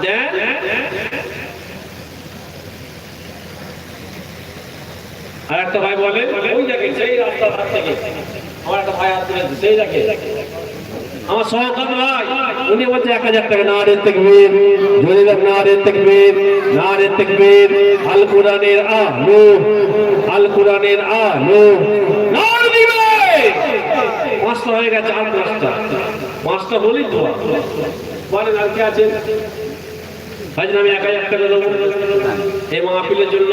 দেন আর একটা ভাই বলে, ওই দেখে, সেই রাস্তার হাত থেকে। আমার একটা ভাই হাত সেই দেখে। না রে তেকবীর জোরে দেখ না রে আল কোরআনের আলো, আল কোরআনের দিবে! পাঁচটা হয়ে গেছে আর পাঁচটা পাঁচটা হলেই তো। বলেন হাজির আমি একাই একটা দেবো এই মাহফিলের জন্য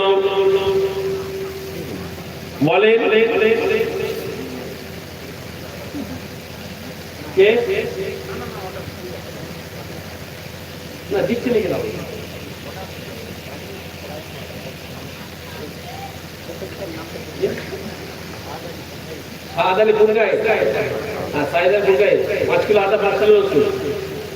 বলেন। কে? না, দিচ্ছে নাকি দাও আদানি বুনগাই হ্যাঁ সাইদার বুনগাই পাঁচ কিলো আদা পাঁচ কিলো রসুন।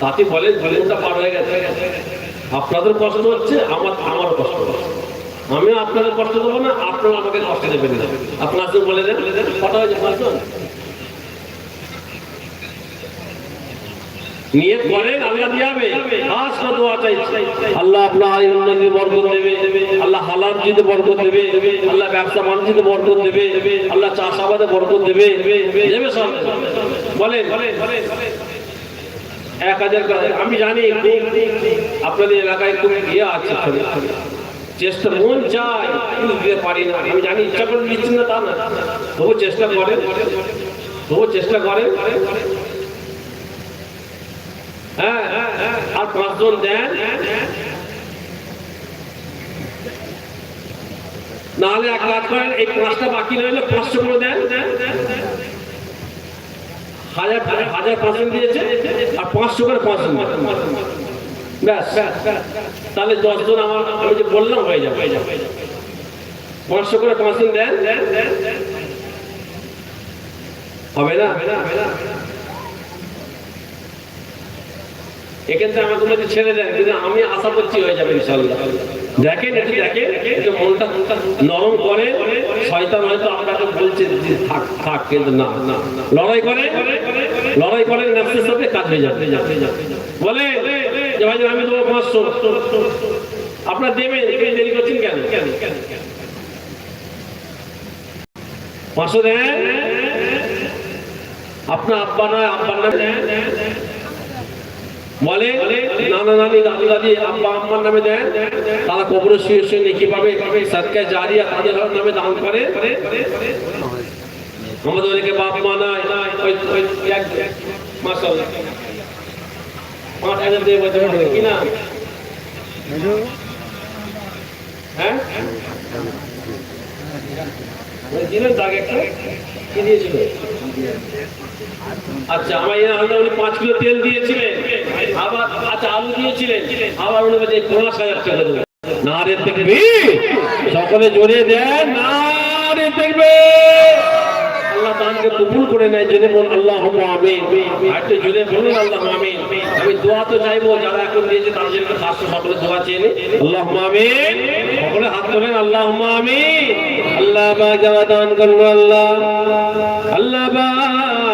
তাতে বলে ভলিউমটা পার হয়ে গেছে। আপনাদের কষ্ট হচ্ছে, আমার আমারও কষ্ট হচ্ছে। আপনাদের কষ্ট দেবো না, আপনারা আমাকে কষ্ট দেবেন না। আপনার বলে দেন কটা হয়েছে পাঁচজন আল্লাহ আল্লাহ দেবে। আল্লাহ দেবে। আল্লাহ ব্যবসা দেবে। আল্লাহ চাষাবাদে দেবে। বলেন। এক হাজার করে আমি জানি খুব আপনাদের এলাকায় খুব ইয়ে আছে চেষ্টা মন চায় কিন্তু দিতে পারি না আমি জানি ইচ্ছা করে দিচ্ছেন না তা না তবু চেষ্টা করেন তবু চেষ্টা করেন হ্যাঁ আর পাঁচজন দেন নাহলে এক কাজ করেন এই পাঁচটা বাকি রইলে পাঁচশো করে দেন হাজার হাজার পার্সেন্ট দিয়েছে আর পাঁচশো করে পার্সেন্ট ব্যাস। তাহলে দশজন আমার, আমি যে বললাম হয়ে যাবে। পাঁচশো করে পার্সেন্ট দেন হবে না? এখান থেকে আমাকে ছেড়ে দেন, কিন্তু আমি আশা করছি হয়ে যাবে ইনশাল্লাহ দেখেন একটু দেখেন একটু মনটা নরম করে, শয়তান হয়তো আপনাকে বলছে যে থাক থাক, কিন্তু না লড়াই করে লড়াই করে নেপসের সাথে কাজ হয়ে যাবে। বলে, যে ভাই, আমি তোমার পাঁচশো। আপনার এখানে দেরি করছেন কেন? পাঁচশো দেন? আপনার আব্বা নয়, আব্বার নামে বলে, নানা নানি দাদু দাদি, আব্বা আম্মার নামে দেন। তারা কবরের শুয়ে শুয়ে নেকি পাবে সৎকায় জারিয়া তাদের নামে দান করে। আমাদের ওদিকে বাপ, মা নাই মাসাল্লাহ পাঁচ হাজার দিয়ে বলতে পারবে কি না? হ্যাঁ? দিলেন দাগ একটা? কি দিয়েছিল? আচ্ছা আমার হয়তো উনি পাঁচ কিলো তেল দিয়েছিলেন, আবার আচ্ছা আলু দিয়েছিলেন, আবার উনি বলছে পনেরো হাজার টাকা দেবেন না রে দেখবি। সকলে জোরে দেন না রে দেখবে। তাআলাকে কবুল করে নেয়, জেনে বল আল্লাহ আমিন। একটু জুড়ে বলুন আল্লাহ আমিন। আমি দোয়া তো চাইব, যারা এখন দিয়েছে তাদের জন্য খাস সকলে দোয়া আল্লাহ আমিন। সকলে হাত ধরেন আল্লাহ আমিন। আল্লাহ বা যারা দান করল, আল্লাহ। আল্লাহ পাক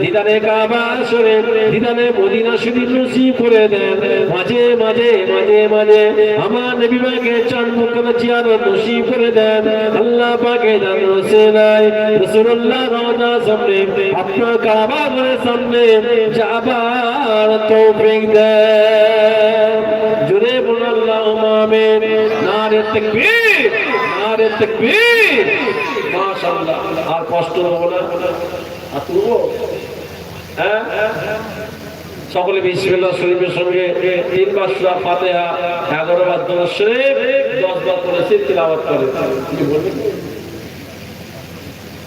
দিদারে কাবা শরীফ দিদারে মদিনা শরীফ নসিব করে দেন। মাঝে মাঝে মাঝে মাঝে আমার নবী পাকে চান মুখে জিয়ারত নসিব করে দেন। আল্লাহ পাকে তার নাই। রাসূলুল্লাহ রওজা সামনে, আপনার কাবা ঘরের সামনে যাবার তৌফিক দেন। জুড়ে বলুন আল্লাহুম্মা নারে তাকবীর। মাশাআল্লাহ। আর কষ্ট হবে না? আর তুলবো? হ্যাঁ? সকলে বিসমিল্লাহ শরীফের সঙ্গে তিনবার সূরা ফাতিহা, এগারো বার দরুদ শরীফ, দশ বার করে তিলাওয়াত করে কিছু বলবেন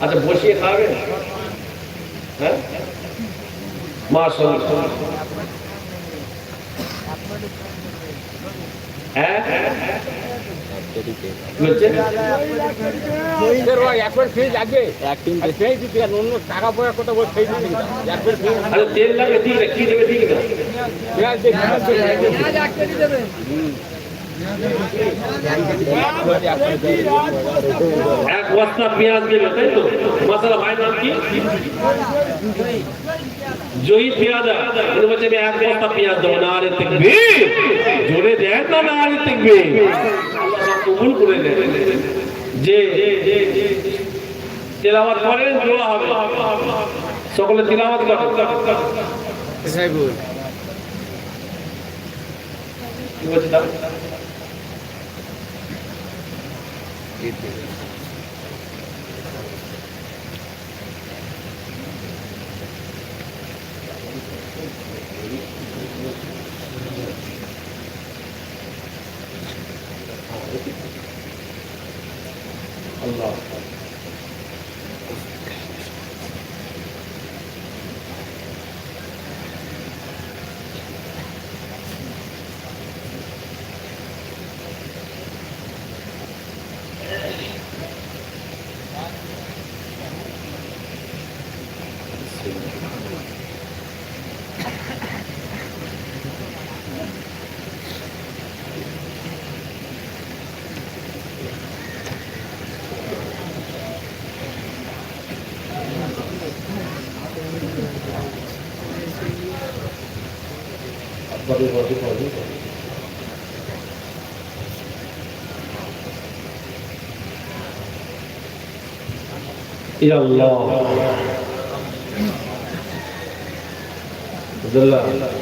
আচ্ছা বসিয়ে খাবে? হ্যাঁ? মাশাআল্লাহ। হ্যাঁ? তেল লাগে কি দেবে দিয়ে দিয়ে এক বস্তা পেঁয়াজ দেবে তাই তো? মশলা ভাই নাম কি? জয়ী পেঁয়াজা। উনি বলছে আমি এক বস্তা পেঁয়াজ দেবো না আরে দেখবি। জোরে দেন না না আরে দেখবি। কবুল করে দেন যে তেলাবাদ করেন দোয়া হবে। সকলে তেলাবাদ করেন কি বলছে আমাদের বডি পাবি আল্লাহ আল্লাহ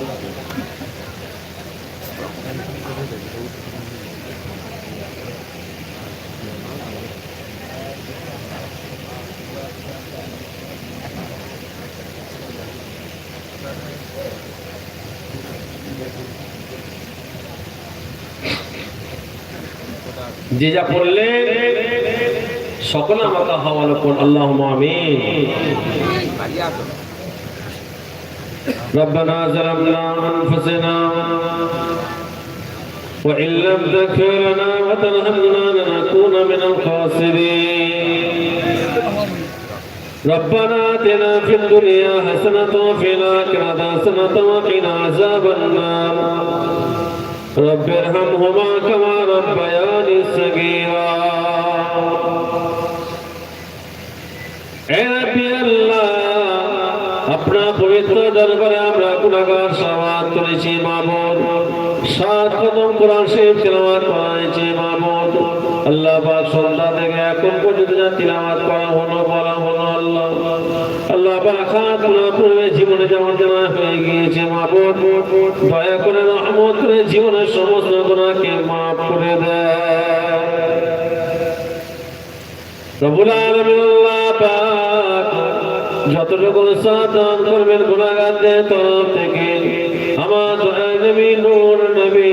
যে যা পড়লে সকলে আমাকে হাওয়ালো কোন আল্লাহ আমিন ربنا ظلمنا أنفسنا وإن لم تغفر لنا وترحمنا لنكون من الخاسرين ربنا آتنا في الدنيا حسنة وفي الآخرة حسنة وقنا عذاب النار رب ارحمهما كما ربياني صغيرا এ রব্বি আল্লাহ আপনার পবিত্র দরবারে আমরা গুনাহগার সওয়াত করেছি মামুন সাত কদম কোরআন শরীফ তেলাওয়াত করা হয়েছে মামুন আল্লাহ পাক সন্ধ্যা থেকে এখন পর্যন্ত যা তিলাওয়াত করা হলো বলা হলো আল্লাহ আল্লাহ পাক খাত গুনাহ জীবনে যেমন জানা হয়ে গিয়েছে মামুন দয়া করে রহমত করে জীবনের সমস্ত গুনাহকে মাফ করে দেয় রবুল আলমিন আল্লাহ পাক যতটুকু সাধন করবেন গুণাগারদের তরফ থেকে, আমার দয়া নবী, নূর নবী,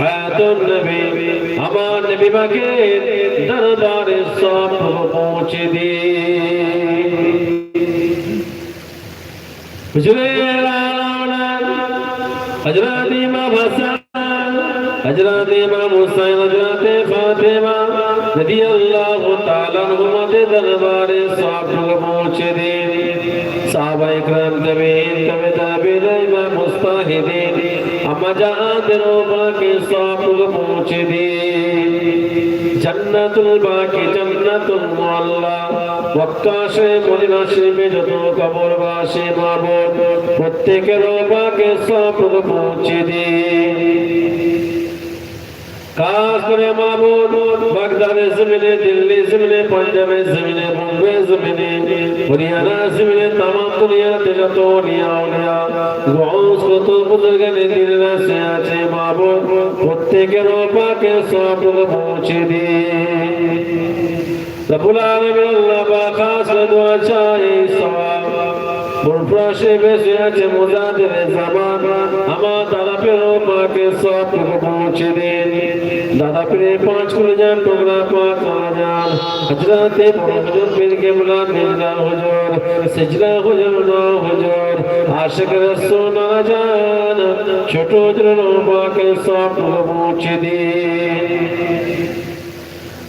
হায়াতুন নবী, আমার নবী পাকের দরবারে সব পৌঁছে দিন। حضرت امام حسن حضرت امام حسین حضرت فاطمہ رضی اللہ تعالی عنہما دے دربار صاحب کو پہنچے دے صحابہ کرام تبعین تبع تابعین امام مستہدین اما جہاں دروبا کے صاحب کو پہنچے دے জান্নাতুল বাকি জান্নাতুল মুআল্লা। ওয়াক্কাশে মদিনাশে যত কবর বাসে মাবুদ প্রত্যেকের বাকে সব পৌঁছে দে কাজ করে মাবুদ বাগদাদের জমিনে, দিল্লি জমিনে পাঞ্জাবের জমিনে, বোম্বে জমিনে, হরিয়ানা জমিনে তাম দুনিয়াতে যত নিয়া উলিয়া গৌস কত বুজুর্গানে দিল্লা সে আছে মাবুদ প্রত্যেকের পাকে সব পৌঁছে দিয়ে রবুল আলমিন আল্লাহ বা খাস দোয়া চাই সওয়াব। প্রশ্নে বেশি আছে মোজাদের জামান আমার তারা পেরো মাকে সব পৌঁছে দিন দাদা পেরে পাঁচ করে যান টুকরা পাঁচ মারা যান হজরতে হজর পীর কেবলা মিজলা হুজুর সিজলা হুজুর না হুজুর আশিক রসুল না যান ছোট ছোট মাকে সব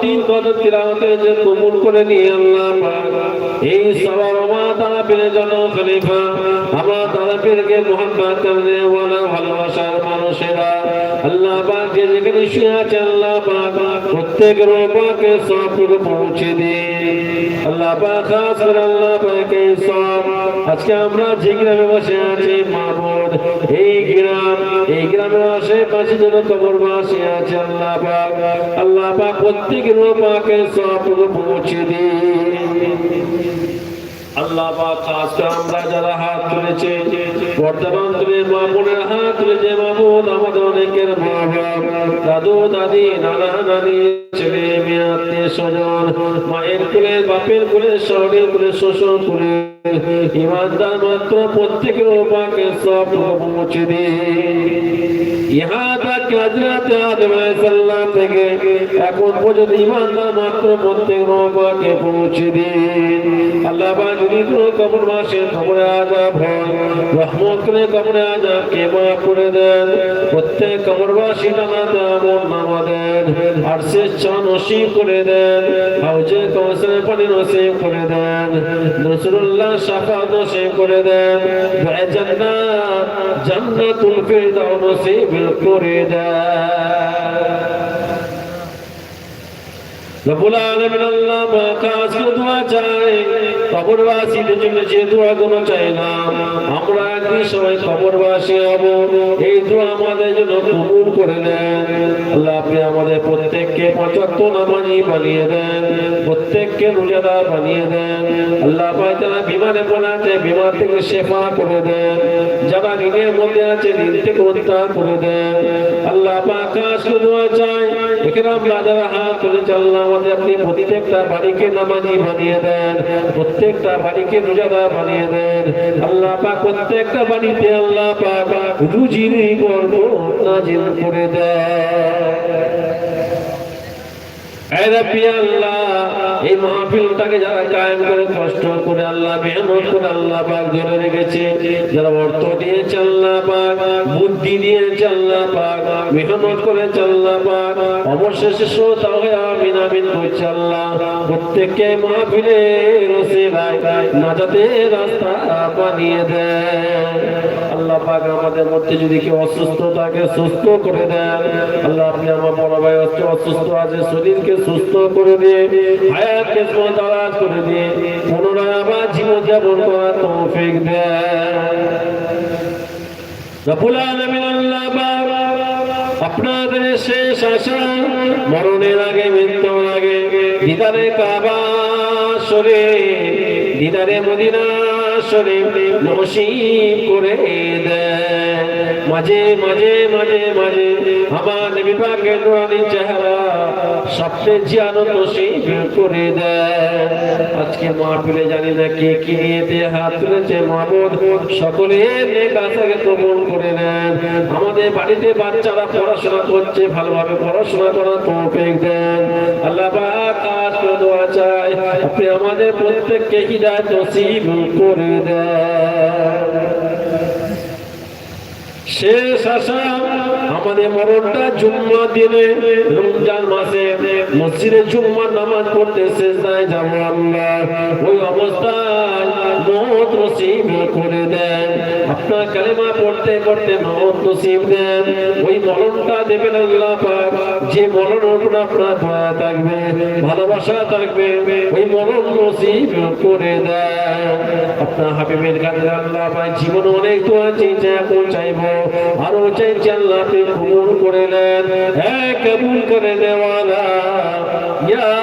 তিন কদর তিলাওয়াতের যে কবুল করে নিয়ে আল্লাহ এই সবার মা তারা পীরের জন্য খলিফা, আমার তারা পীরকে মোহাম্মদ ওয়ালা ভালোবাসার মানুষেরা। আল্লাহ পাকে যেখানে শুয়ে আছে আল্লাহ পাক প্রত্যেকের পাকে সব পৌঁছে দিন। আল্লাহ পাক, খাস করে আল্লাহ পাক সব। আজকে আমরা যে গ্রামে বসে আছি, মাহমুদ, এই গ্রাম, এই গ্রামের আশেপাশে যেন কবর বাসী আছে, আল্লাহ পাক। আল্লাহ পাক প্রত্যেকের পাকে সব পৌঁছে দিন। আল্লাহ পাক, খাস আমরা যারা হাত তুলেছে বর্তমান তুমি মা বোনের হাত তুলেছে মামুদ, আমাদের অনেকের মা দাদু, দাদি, নানা, নানি, ছেলে, মেয়ে, আত্মীয় স্বজন, মায়ের কুলে, বাপের কুলে শহরের কুলে, শ্বশুর কুলে। ইমানদার মাত্র প্রত্যেকের পাকে সব পৌঁছে দিয়ে ইহা তক হযরত আদম আলাইহিসসালাম থেকে এখন পর্যন্ত ইমানদার মাত্র প্রত্যেক নৌকাকে পৌঁছে দিন। আল্লাহ পাক যদি কোনো কবর মাসে কবরে আজাব হয়, রহমত করে কবরে আজাব কে মাফ করে দেন। প্রত্যেক কবরবাসী দেন, আর শেষ চান নসিব করে দেন, হাউজে কৌশলের পানি নসিব করে দেন নসরুল্লাহ শাফা নসিব করে দেন জান্নাত, জান্নাতুল ফিরদাউস নসিব করে দেন। রব্বুল আলমিন আল্লাহ আজকে দোয়া চাই কবরবাসীদের জন্য যে দোয়া গুলো চাইলাম আমরা একদিন সবাই কবরবাসী হব। এই দোয়া আমাদের জন্য কবুল করে নেন। আল্লাহ আপনি আমাদের প্রত্যেককে পঁচাত্ত নামাজি বানিয়ে দেন, প্রত্যেককে রোজাদার বানিয়ে দেন। আল্লাহ পাক যারা বিমানে পড়ে আছে, বিমান থেকে শেফা করে দেন। যারা ঋণের মধ্যে আছে, ঋণ থেকে উদ্ধার করে দেন। আল্লাহ আজকে দোয়া চাই। এখানে আমরা যারা হাত তুলে চাল্লাহ আমাদের আপনি প্রত্যেকটা বাড়িকে নামাজি বানিয়ে দেন। প্রত্যেকটা বাড়িকে রোজাদার বানিয়ে দেন। আল্লাহ পাক প্রত্যেকটা বাড়িতে আল্লাহ পাক রুজির গর্ব নাজিল করে দেয় আল্লাহ এই মাহফিলটাকে যারা কায়েম করে, কষ্ট করে আল্লাহ, মেহনত করে আল্লাহ পাক ধরে রেখেছে, যারা অর্থ দিয়েছে আল্লাহ পাক, বুদ্ধি দিয়েছে আল্লাহ পাক, মেহনত করেছে আল্লাহ পাক, অবশেষে শ্রোতা হয়ে আমিন আমিন করছে আল্লাহ। প্রত্যেককে মাহফিলে রসে রসিলায় নাজাতের রাস্তা বানিয়ে দেয়। আল্লাহ পাক আমাদের মধ্যে যদি কেউ অসুস্থ থাকে, সুস্থ করে দেন। আল্লাহ আপনি আমার বড় ভাই অসুস্থ আছে, শরীরকে সুস্থ করে দিয়ে হায়াতকে দারাজ করে দিয়ে, পুনরায় আবার জীবন যাপন করার তৌফিক দেন। আপনাদের শেষ আশা, মরণের আগে, মৃত্যুর আগে, দিদারে কাবা শরীফ, দিদারে মদিনা নসিব করে দেন মাঝে মাঝে মাঝে মাঝে আমার চেহারা জিয়ানো নসিব করে দেন আজকে মা জানি না কে কি হাত তুলেছে মাবুদ সকলে করে নেন। আমাদের বাড়িতে বাচ্চারা পড়াশোনা করছে, ভালোভাবে পড়াশোনা করার তৌফিক দেন। আল্লাহ পাক দোয়া চাই আপনি আমাদের প্রত্যেককে হিদায়ত নসিব করে শেষ আশা, আমাদের মরণটা জুম্মা দিনে, রমজান মাসে, মসজিদে জুম্মার নামাজ পড়তে শেষ দায় যাব আল্লাহ ওই অবস্থায় মত নসিব করে দেন। আপনার কালেমা পড়তে পড়তে মত নসিব দেন। ওই মরণটা দেবেন আল্লাহ পাক। যে মরণ উপর আপনার দয়া থাকবে, ভালোবাসা থাকবে, ওই মরণ নসিব করে দেয়। আপনার হাবিবের কাছে আল্লাহ পাক জীবন অনেক দোয়া চেয়েছে, এখন চাইব, আরও চাইছে আল্লাহ আপনি কবুল করে নেন। হ্যাঁ কবুল করে দেওয়ালা ইয়া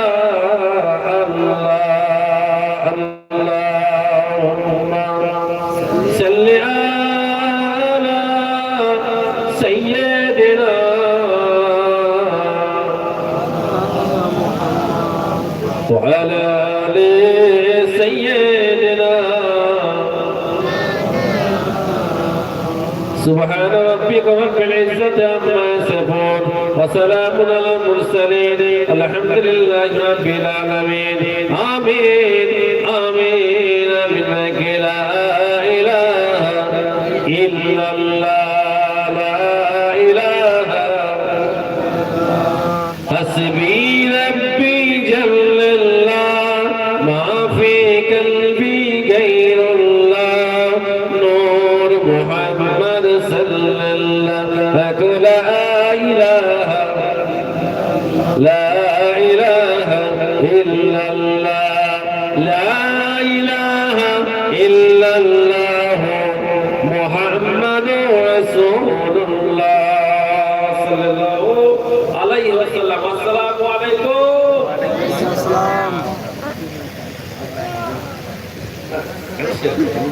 سبحان ربك رب العزة عما يصفون وسلام على المرسلين الحمد لله رب العالمين. آمين. آمين. منك لا إله إلا الله. لا إله. حسبي ربي جل الله. ما في قلبي غير الله. نور محمد